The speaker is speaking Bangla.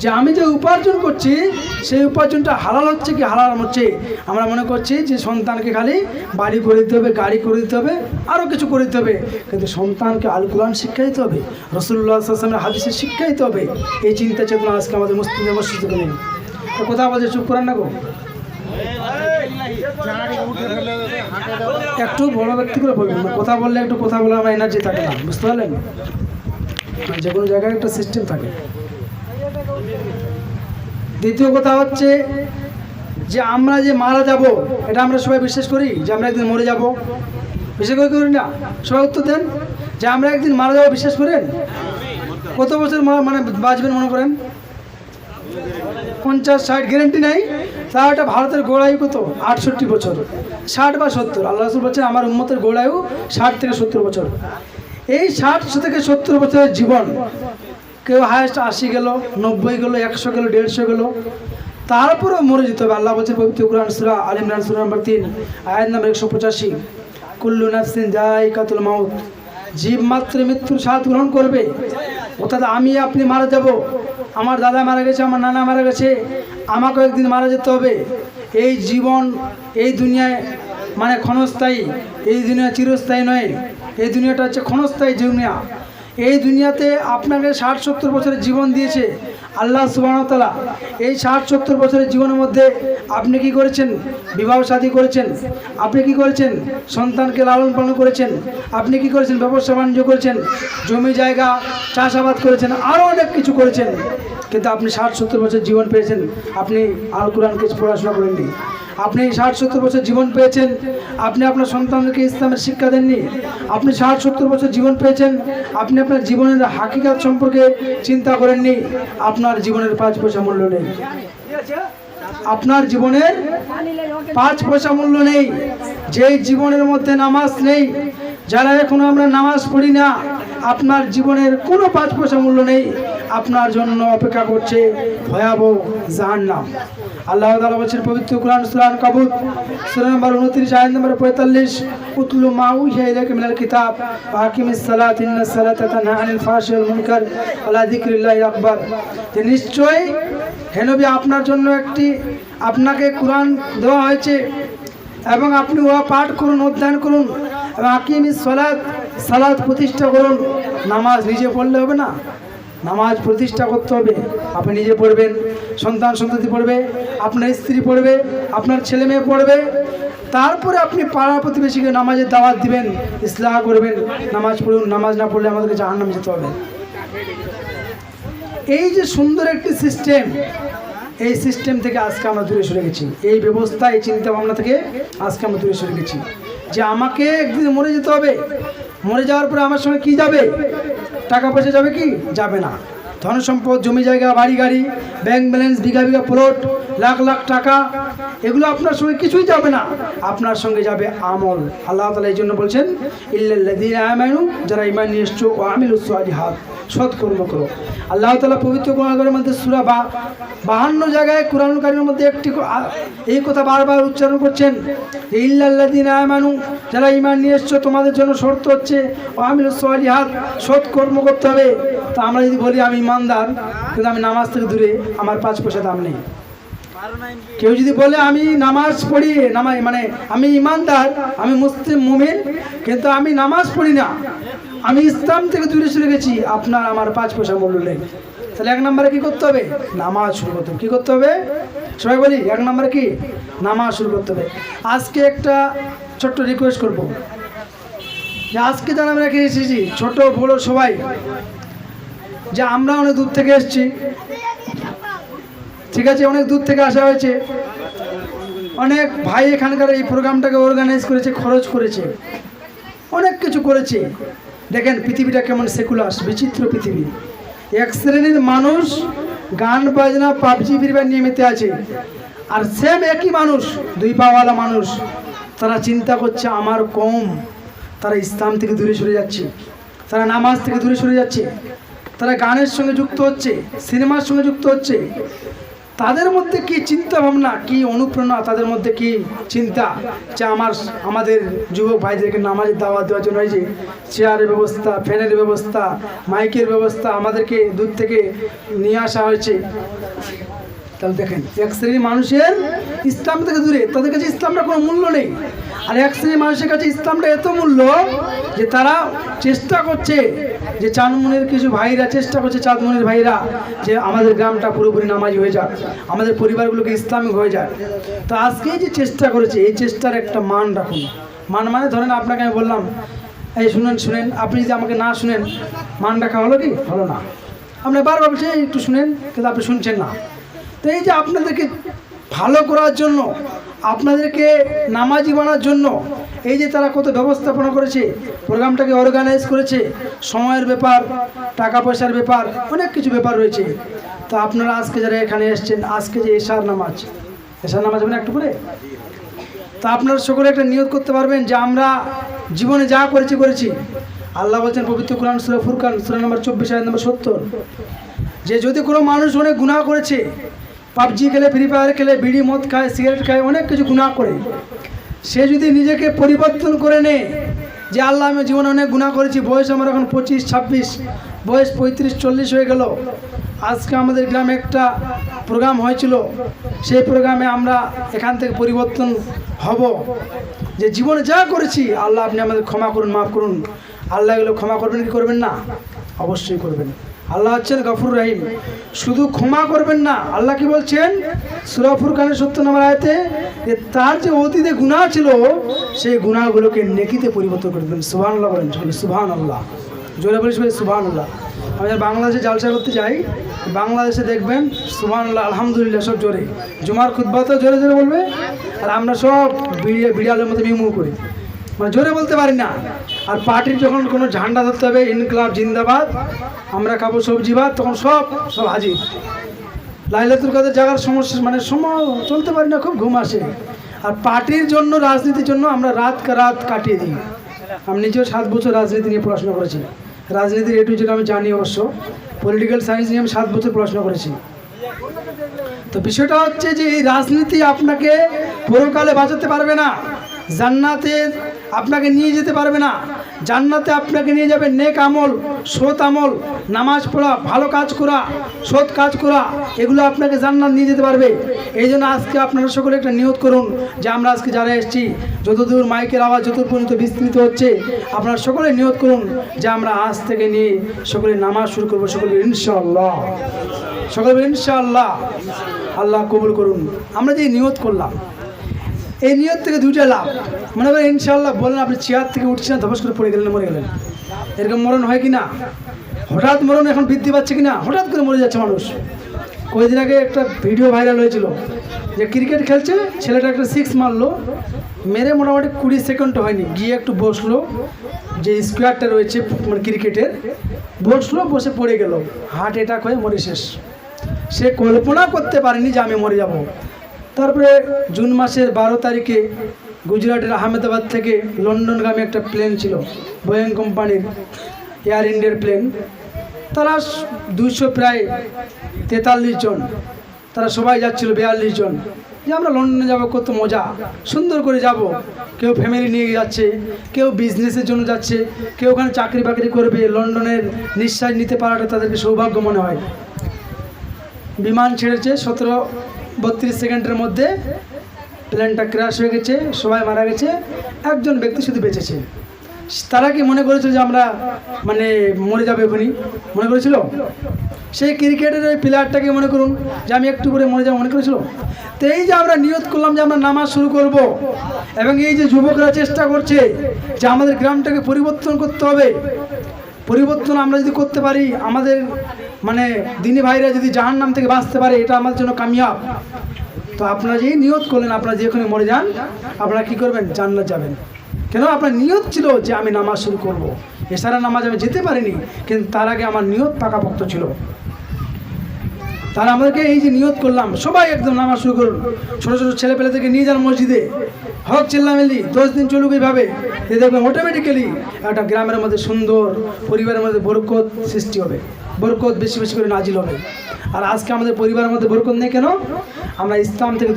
যে আমি যে উপার্জন করছি, সেই উপার্জনটা হালাল হচ্ছে কি হালাল হচ্ছে? আমরা মনে করছি যে সন্তানকে খালি বাড়ি করে দিতে হবে, গাড়ি করে দিতে হবে আরও কিছু করে দিতে হবে। কিন্তু সন্তানকে আল কোরআন শিক্ষা দিতে হবে রসুল্লাহ আসলামের হাদিসের শিক্ষা দিতে হবে। এই চিন্তা চেতনা আজকে আমাদের মুসলিমের মসজিদে নেই তো কথা বলছে চুপ করেন না গো? একটু বড় ব্যক্তি করে বলবেন, কথা বললে একটু কথা বলে আমার এনার্জি থাকে না, বুঝতে পারলেন? যে কোনো জায়গায় একটা সিস্টেম থাকে। দ্বিতীয় কথা হচ্ছে যে আমরা যে মারা যাব, এটা আমরা সবাই বিশ্বাস করি যে আমরা একদিন মরে যাব। বিশ্বাস করে, করি না? সবাই উত্তর দেন। যে আমরা একদিন মারা যাব, বিশ্বাস করেন? কত বছর মানে বাঁচবেন মনে করেন? পঞ্চাশ, ষাট গ্যারেন্টি নাই। তাও একটা ভারতের গোড়ায়ু কত? আটষট্টি বছর। ষাট বা সত্তর। আল্লাহ রসুল বলছেন, আমার উন্মতের গোড়ায়ু ষাট থেকে সত্তর বছর। এই ষাট থেকে সত্তর বছরের জীবন কেউ হায়েস্ট আশি গেল, নব্বই গেল, একশো গেল, দেড়শো গেল। তারপরেও মরে যেতে হবে। আল্লাহ বলছে পবিত্র কোরআন সুরা আল ইমরান, সুরা নম্বর তিন, আয়াত নম্বর একশো পঁচাশি। কুল্লু নাফসিন যাই কাতুল মাউত। জীব মাত্র মৃত্যুর স্বাদ গ্রহণ করবে। অর্থাৎ আমি আপনি মারা যাব। আমার দাদা মারা গেছে, আমার নানা মারা গেছে। আমাকেও একদিন মারা যেতে হবে। এই জীবন, এই দুনিয়ায় মানে ক্ষণস্থায়ী, এই দুনিয়া চিরস্থায়ী নয়। এই দুনিয়াটা হচ্ছে ক্ষণস্থায়ী দুনিয়া। এই দুনিয়াতে আপনাকে ষাট সত্তর বছরের জীবন দিয়েছে আল্লাহ সুবাহতালা এই ষাট সত্তর বছরের জীবনের মধ্যে আপনি কি করেছেন? বিবাহ শাদী করেছেন। আপনি কি করেছেন? সন্তানকে লালন পালন করেছেন। আপনি কি করেছেন? ব্যবসা বাণিজ্য করেছেন। জমি জায়গা চাষাবাদ করেছেন। আরও অনেক কিছু করেছেন। কিন্তু আপনি ষাট সত্তর বছর জীবন পেয়েছেন। আপনি আল কোরআনকে পড়াশোনা করেননি। আপনি ষাট সত্তর বছর জীবন পেয়েছেন। আপনি আপনার সন্তানকে ইসলামের শিক্ষা দেননি। আপনি ষাট সত্তর বছর জীবন পেয়েছেন। আপনি আপনার জীবনের হাকিকাত সম্পর্কে চিন্তা করেননি। আপনার জীবনের পাঁচ পয়সা মূল্য নেই। আপনার জীবনের পাঁচ পয়সা মূল্য নেই। যেই জীবনের মধ্যে নামাজ নেই যারা এখনও আমরা নামাজ পড়ি না, আপনার জীবনের কোনো পাঁচ পয়সা মূল্য নেই, আপনার জন্য অপেক্ষা করছে ভয়াবহ জাহান্নাম। আল্লাহ তালা বলছেন, পবিত্র কোরআন সুলান কাবুত, সুরা নম্বর উনত্রিশ, আয়াত নম্বর পঁয়তাল্লিশ, উতলু মাউ ইলাইকা মিনাল কিতাব হাকিমিস সালাত ইন্না সালাতা তানহা আনিল ফাহশি ওয়াল মুনকার আকবার। যে নিশ্চয়ই হে নবী আপনার জন্য একটি, আপনাকে কোরআন দেওয়া হয়েছে, এবং আপনি উহা পাঠ করুন, অধ্যয়ন করুন আকিমি সালাদ সালাদ প্রতিষ্ঠা করুন। নামাজ নিজে পড়লে হবে না? নামাজ প্রতিষ্ঠা করতে হবে। আপনি নিজে পড়বেন, সন্তান সন্ততি পড়বে, আপনার স্ত্রী পড়বে, আপনার ছেলে মেয়ে পড়বে। তারপরে আপনি পাড়া প্রতিবেশীকে নামাজের দাওয়াত দিবেন, ইসলাহ করবেন, নামাজ পড়ুন, নামাজ না পড়লে আমাদেরকে জাহান্নামে যেতে হবে। এই যে সুন্দর একটি সিস্টেম এই সিস্টেম থেকে আজকে আমরা দূরে সরে গেছি। এই ব্যবস্থা এই চিন্তা ভাবনা থেকে আজকে আমরা দূরে সরে গেছি। যে আমাকে একদিন মরে যেতে হবে। মরে যাওয়ার পরে আমার সঙ্গে কি যাবে? টাকা পয়সা যাবে কি? যাবে না। ধন সম্পদ জমি জায়গা, বাড়ি গাড়ি bank balance bigha bigha plot lakh lakh টাকা, এগুলো আপনার সঙ্গে কিছুই যাবে না। আপনার সঙ্গে যাবে আমল। আল্লাহ তালা এই জন্য বলছেন আমানু, যারা ইমান নিয়ে এসছো ও আমিলুস সালিহাত সৎ কর্ম করো। আল্লাহ তালা পবিত্র কোরআনের মধ্যে সুরা বা বাহান্ন জায়গায় কোরআন কারিমের মধ্যে একটি এই কথা বারবার উচ্চারণ করছেন, যে ইল্লাল্লাযীনা আমানু, যারা ইমান নিয়ে এসছো, তোমাদের জন্য শর্ত হচ্ছে ও আমিলুস সালিহাত সৎ কর্ম করতে হবে। তা আমরা যদি বলি, আমি ইমানদার, কিন্তু আমি নামাজ থেকে দূরে, আমার পাঁচ পয়সা দাম নেই। কেউ যদি বলে, আমি নামাজ পড়ি, নামাজ মানে আমি ইমানদার, আমি মুসলিম মুমিন, কিন্তু আমি নামাজ পড়ি না। আমি ইসলাম থেকে দূরে সরে গেছি, আপনার আমার পাঁচ পয়সা মূল্য নেই। তাহলে এক নম্বরে কি করতে হবে? নামাজ শুরু করতে হবে। কী করতে হবে? সবাই বলি, এক নম্বরে কি? নামাজ শুরু করতে হবে। আজকে একটা ছোট্ট রিকোয়েস্ট করব। আজকে যারা আমরা এসেছি ছোট, বড় সবাই যে আমরা অনেক দূর থেকে এসেছি। ঠিক আছে, অনেক দূর থেকে আসা হয়েছে। অনেক ভাই এখানকার এই প্রোগ্রামটাকে অর্গানাইজ করেছে, খরচ করেছে। অনেক কিছু করেছে। দেখেন পৃথিবীটা কেমন সেকুলার বিচিত্র পৃথিবী। এক শ্রেণির মানুষ গান, বাজনা, পাবজি ফিরবার নিয়ে মেতে আছে। আর সেম একই মানুষ, দুই পাওয়ালা মানুষ। তারা চিন্তা করছে, আমার কম। তারা ইসলাম থেকে দূরে সরে যাচ্ছে। তারা নামাজ থেকে দূরে সরে যাচ্ছে। তারা গানের সঙ্গে যুক্ত হচ্ছে, সিনেমার সঙ্গে যুক্ত হচ্ছে। তাদের মধ্যে কি চিন্তা ভাবনা, কি অনুপ্রেরণা, তাদের মধ্যে কি চিন্তা? যে আমার, আমাদের যুবক ভাইদেরকে নামাজের দাওয়া দেওয়ার জন্য যে চেয়ারের ব্যবস্থা, ফ্যানের ব্যবস্থা, মাইকের ব্যবস্থা আমাদেরকে দূর থেকে নিয়ে আসা হয়েছে। তাহলে দেখেন, এক শ্রেণির মানুষের ইসলাম থেকে দূরে, তাদের কাছে ইসলামটা কোনো মূল্য নেই। আর এক শ্রেণির মানুষের কাছে ইসলামটা এত মূল্য যে তারা চেষ্টা করছে যে চাঁদমনের কিছু ভাইরা চেষ্টা করছে, চাঁদমনের ভাইরা, যে আমাদের গ্রামটা পুরোপুরি নামাজি হয়ে যাক, আমাদের পরিবারগুলোকে ইসলামিক হয়ে যায় তো আজকে যে চেষ্টা করেছে, এই চেষ্টার একটা মান রাখুন। মান মানে ধরেন আপনাকে আমি বললাম, এই শুনেন শুনেন, আপনি যদি আমাকে না শুনেন, মান রাখা হলো কি? হলো না। আপনি বারবার বলছেন, "এই একটু শুনেন, কিন্তু আপনি শুনছেন না। তো এই যে আপনাদেরকে ভালো করার জন্য, আপনাদেরকে নামাজি বানার জন্য, এই যে তারা কত ব্যবস্থাপনা করেছে, প্রোগ্রামটাকে অর্গানাইজ করেছে, সময়ের ব্যাপার, টাকা পয়সার ব্যাপার, অনেক কিছু ব্যাপার রয়েছে। তো আপনারা আজকে যারা এখানে এসছেন, আজকে যে এশার নামাজ এশার নামাজ হবে না একটু করে? তা আপনারা সকলে একটা নিয়োগ করতে পারবেন যে আমরা জীবনে যা করেছি করেছি। আল্লাহ বলছেন পবিত্র কোরআন সুরা ফুরকান, সুরা নম্বর চব্বিশ, আয়াত নম্বর সত্তর। যে যদি কোনো মানুষ অনেক গুনাহ করেছে পাবজি খেলে ফ্রি ফায়ার খেলে, বিড়ি, মদ খায় সিগারেট খায়, অনেক কিছু গুনাহ করে। সে যদি নিজেকে পরিবর্তন করে নেয়, যে আল্লাহ আমি জীবনে অনেক গুনাহ করেছি, বয়স আমার এখন পঁচিশ, ছাব্বিশ, বয়স পঁয়ত্রিশ, চল্লিশ হয়ে গেল। আজকে আমাদের গ্রামে একটা প্রোগ্রাম হয়েছিল। সেই প্রোগ্রামে আমরা এখান থেকে পরিবর্তন হব। যে জীবনে যা করেছি, আল্লাহ আপনি আমাদের ক্ষমা করুন, মাফ করুন। আল্লাহ এগুলো ক্ষমা করবেন, কি করবেন না? অবশ্যই করবেন। আল্লাহ হচ্ছেন গফুর রাহিম। শুধু ক্ষমা করবেন না, আল্লাহ কি বলছেন? সুরাফুর খানের সত্য নাম্বার আয়তে যে তার যে অতীতে গুনাহ ছিল, সেই গুনাহগুলোকে নেকিতে পরিবর্তন করে দেবেন সুবহান আল্লাহ বলেন সুবহান আল্লাহ জোরে বলিস ভাই সুবহান আল্লাহ আমি যখন বাংলাদেশে জালসা করতে যাই, বাংলাদেশে দেখবেন সুবহান আল্লাহ আলহামদুলিল্লাহ, সব জোরে। জুমার খুদ্বাতেও জোরে জোরে বলবে, আর আমরা সব বিড়িয়া বিড়ালের মতো মিমু করি। মানে জোরে বলতে পারি না। আর পার্টির যখন কোনো ঝান্ডা ধরতে হবে ইনকলাব জিন্দাবাদ, আমরা খাব সবজি ভাত, তখন সব সব হাজির। লাইলাতুল কাদের জায়গার সমস্যা মানে সময় চলতে পারি না, খুব ঘুম আসে। আর পার্টির জন্য, রাজনীতির জন্য আমরা রাত রাত কাটিয়ে দিই। আমি নিজেও সাত বছর রাজনীতি নিয়ে পড়াশোনা করেছি। রাজনীতির এটু যেটা আমি জানি অবশ্য। পলিটিক্যাল সায়েন্স নিয়ে আমি সাত বছর পড়াশোনা করেছি। তো বিষয়টা হচ্ছে যে এই রাজনীতি আপনাকে পরকালে বাঁচাতে পারবে না। জান্নাতে আপনাকে নিয়ে যেতে পারবে না। জান্নাতে আপনাকে নিয়ে যাবে নেক আমল সৎ আমল নামাজ পড়া ভালো কাজ করা সৎ কাজ করা এগুলো আপনাকে জান্নাত নিয়ে যেতে পারবে। এই জন্য আজকে আপনারা সকলে একটা নিয়ত করুন যে আমরা আজকে যারা এসেছি যতদূর মাইকের আওয়াজ যতদূর পর্যন্ত বিস্তৃত হচ্ছে আপনারা সকলে নিয়ত করুন যে আমরা আজ থেকে নিয়ে সকলে নামাজ শুরু করব সকলে ইনশাআল্লাহ। সকলে বলেন, ইনশাআল্লাহ। আল্লাহ কবুল করুন। আমরা যে নিয়ত করলাম এই নিয়ত থেকে দুইটা লাভ। মনে করেন ইনশাল্লাহ বলেন, আপনি চেয়ার থেকে উঠছেন ধপাস করে পড়ে গেলেন, মরে গেলেন। এরকম মরণ হয় কি না? হঠাৎ মরণ এখন বৃদ্ধি পাচ্ছে কি না? হঠাৎ করে মরে যাচ্ছে মানুষ। কয়েকদিন আগে একটা ভিডিও ভাইরাল হয়েছিল যে ক্রিকেট খেলছে, ছেলেটা একটা সিক্স মারলো, মেরে মোটামুটি কুড়ি সেকেন্ড হয়নি। গিয়ে একটু বসল, যে স্কোয়ারটা রয়েছে মানে ক্রিকেটের, বসল, বসে পড়ে গেল। হার্ট অ্যাটাক হয়ে মরে শেষ। সে কল্পনা করতে পারেনি যে আমি মরে যাব। তারপরে জুন মাসের বারো তারিখে গুজরাটের আহমেদাবাদ থেকে লন্ডনগামী একটা প্লেন ছিল বোয়িং কোম্পানির এয়ার ইন্ডিয়ার প্লেন। তারা দুইশো প্রায় তেতাল্লিশ জন, তারা সবাই যাচ্ছিল বিয়াল্লিশ জন। যে আমরা লন্ডনে যাব, কত মজা, সুন্দর করে যাব। কেউ ফ্যামিলি নিয়ে যাচ্ছে, কেউ বিজনেসের জন্য যাচ্ছে, কেউ ওখানে চাকরি বাকরি করবে, লন্ডনের নিঃশ্বাস নিতে পারাটা তাদেরকে সৌভাগ্য মনে হয়। বিমান ছেড়েছে, সতেরো বত্রিশ সেকেন্ডের মধ্যে প্লেনটা ক্র্যাশ হয়ে গেছে, সবাই মারা গেছে, একজন ব্যক্তি শুধু বেঁচেছে। তারা কি মনে করেছিল যে আমরা মানে মরে যাবে এখনই? মনে করেছিল? সেই ক্রিকেটের ওই প্লেয়ারটাকে মনে করুন যে আমি একটু করে মরে যাব, মনে করেছিল? তো এই যে আমরা নিয়ত করলাম যে আমরা নামাজ শুরু করব, এবং এই যে যুবকরা চেষ্টা করছে যে আমাদের গ্রামটাকে পরিবর্তন করতে হবে পরিবর্তন আমরা যদি করতে পারি, আমাদের মানে দিনী ভাইরা যদি জাহান নাম থেকে বাঁচতে পারে, এটা আমাদের জন্য কামিয়াব। তো আপনারা যেই নিয়ত করলেন, আপনারা যেখানে মরে যান, আপনারা কি করবেন? জান্নাত যাবেন। কেন? আপনার নিয়ত ছিল যে আমি নামাজ শুরু করব। এছাড়া নামাজ আমি যেতে পারিনি, কিন্তু তার আগে আমার নিয়ত পাকাপোক্ত ছিল। তাহলে আমাদেরকে এই যে নিয়ত করলাম, সবাই একদম নামাজ শুরু করুন। ছোটো ছোটো ছেলে থেকে নিয়ে যান মসজিদে। হক চিল্লামেলি দশ দিন চলুক এইভাবে। দেখবেন অটোমেটিক্যালি একটা গ্রামের মধ্যে সুন্দর, পরিবারের মধ্যে বরকত সৃষ্টি হবে। বরকত বেশি বেশি করে নাজিল হবে। আর আজকে আমাদের পরিবারের মধ্যে বরকত নেই কেন? আমরা ইসলাম থেকে